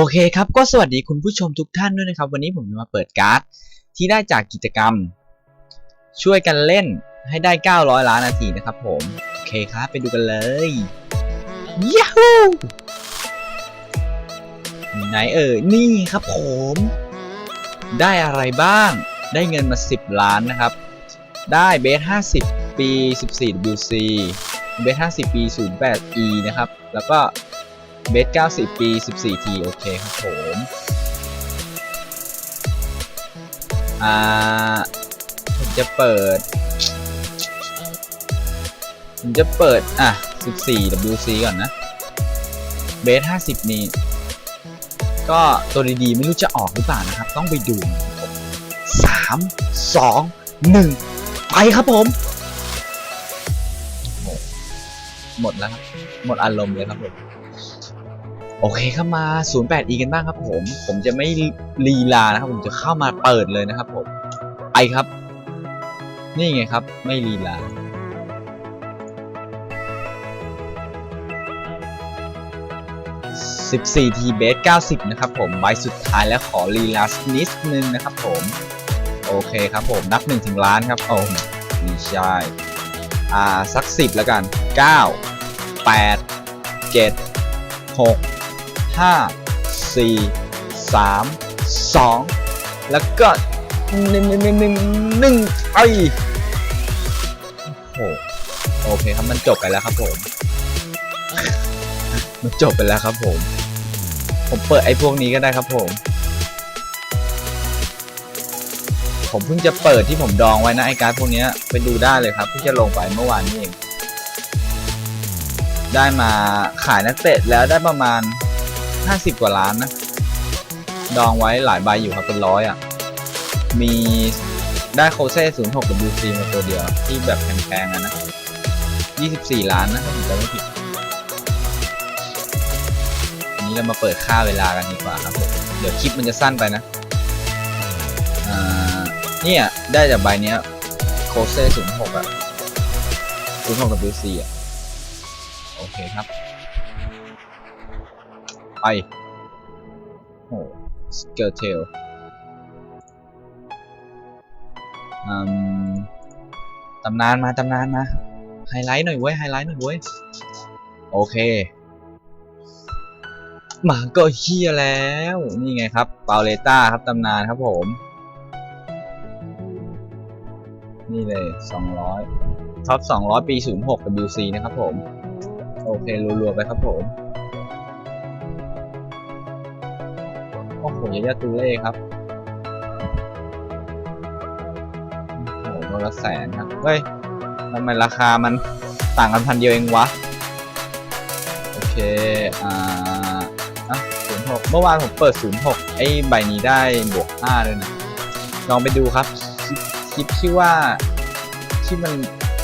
โอเคครับ ก็สวัสดีคุณผู้ชมทุกท่านด้วยนะครับ วันนี้ผมจะมาเปิดการ์ดที่ได้จากกิจกรรม ช่วยกันเล่นให้ได้ 900 ล้านนาทีนะครับผม โอเคครับ ไปดูกันเลยย a ฮูไหนเอ่ยนี่ครับผม ได้อะไรบ้าง ได้เงินมา 10 ล้านนะครับ ได้เบส 50 ปี 14 WC เบส 50 ปี 08 E นะครับ แล้วก็ เบส90 ปี 14 T โอเคครับผม อ่า ผมจะเปิด ผมจะเปิด อะ 14 WC ก่อนนะ เบส 50 นี่ ก็ตัวดีๆ ไม่รู้จะออกหรือเปล่านะครับ ต้องไปดูสามสองหนึ่งไปครับผมโอ้โหหมดแล้วครับ หมดอารมณ์เลยครับผม โอเคครับมา 08e กันบ้างครับผม ผมจะไม่ลีลานะครับ ผมจะเข้ามาเปิดเลยนะครับผมไปครับ นี่ไงครับ ไม่ลีลา14 t b a s 90 นะครับผม ใบสุดท้ายแล้วขอลีลาสนิดนึงนะครับผม โอเคครับผม นับ1ถึงล้านครับโอ้ไม่ใช่อ่า สัก 10 แล้วกัน 9 8 7 6 ห้าสี่สามสองแล้วก็หนึ่งหนึ่งหนึ่งหนึ่งหนึ่งไปโอ้โหโอเคครับมันจบไปแล้วครับผม มันจบไปแล้วครับผม ผมเปิดไอ้พวกนี้ก็ได้ครับผม ผมเพิ่งจะเปิดที่ผมดองไว้นะไอการ์ดพวกเนี้ยไปดูได้เลยครับเพิ่งจะลงไปเมื่อวานนี้เองได้มาขายนักเตะแล้วได้ประมาณ 50กว่าล้านนะ ดองไว้หลายใบอยู่ครับเป็นร้อยอะ มีได้โคเซ่06 WC มาตัวเดียว ที่แบบแพงๆอะนะ24ล้านนะถ้าผมจำไม่ผิดอันนี้เรามาเปิดค่าเวลากันดีกว่าครับผมเดี๋ยวคลิปมันจะสั้นไปนะอ่าเนี่ยได้จากใบเนี้ยโคเซ่06อะ06 WC อะโอเคครับ ไป โอ้สเกลเทลอืมตำนานมาตำนานมา ไฮไลท์หน่อยเว้ย ไฮไลท์หน่อยเว้ย โอเค มาก็เฮียแล้ว นี่ไงครับเปาเลต้าครับตำนานครับผม นี่เลย 200 ท็อป 200 ปี 06 WC นะครับผม โอเค รัวๆ ไปครับผม โอ้โหยายาตูเล่ครับโอ้โหโลละแสนครับเฮ้ยทำไมราคามันต่างกันพันเดียวเองวะ โอเค อ่าอะ06เมื่อวานผมเปิด06ไอ้ใบนี้ได้บวก5เลยนะ ลองไปดูครับคลิปคลิปที่ว่าที่มัน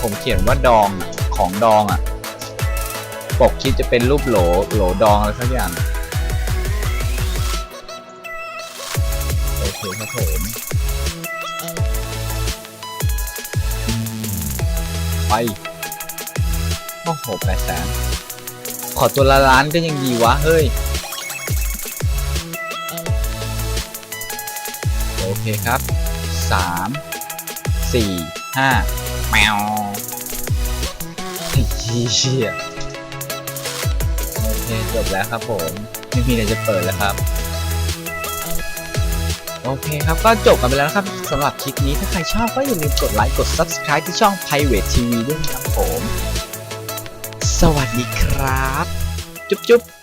ผมเขียนว่าดองของดองอะ ปกคลิปจะเป็นรูปโหลโหลดองอะไรสักอย่าง เคครับผมไปโอ้โหแปดแสนขอตัวละล้านก็ยังดีวะ เฮ้ย โอเคครับสามสี่ห้าแมวเหี้ยโอเคจบแล้วครับผมไม่มีอะไรจะเปิดแล้วครับ โอเคครับ ก็จบกันไปแล้วนะครับสำหรับคลิปนี้ถ้าใครชอบก็อย่าลืมกดไลค์กด Subscribe ที่ช่อง Private TV ด้วยนะครับผม สวัสดีครับ จุ๊บจุ๊บ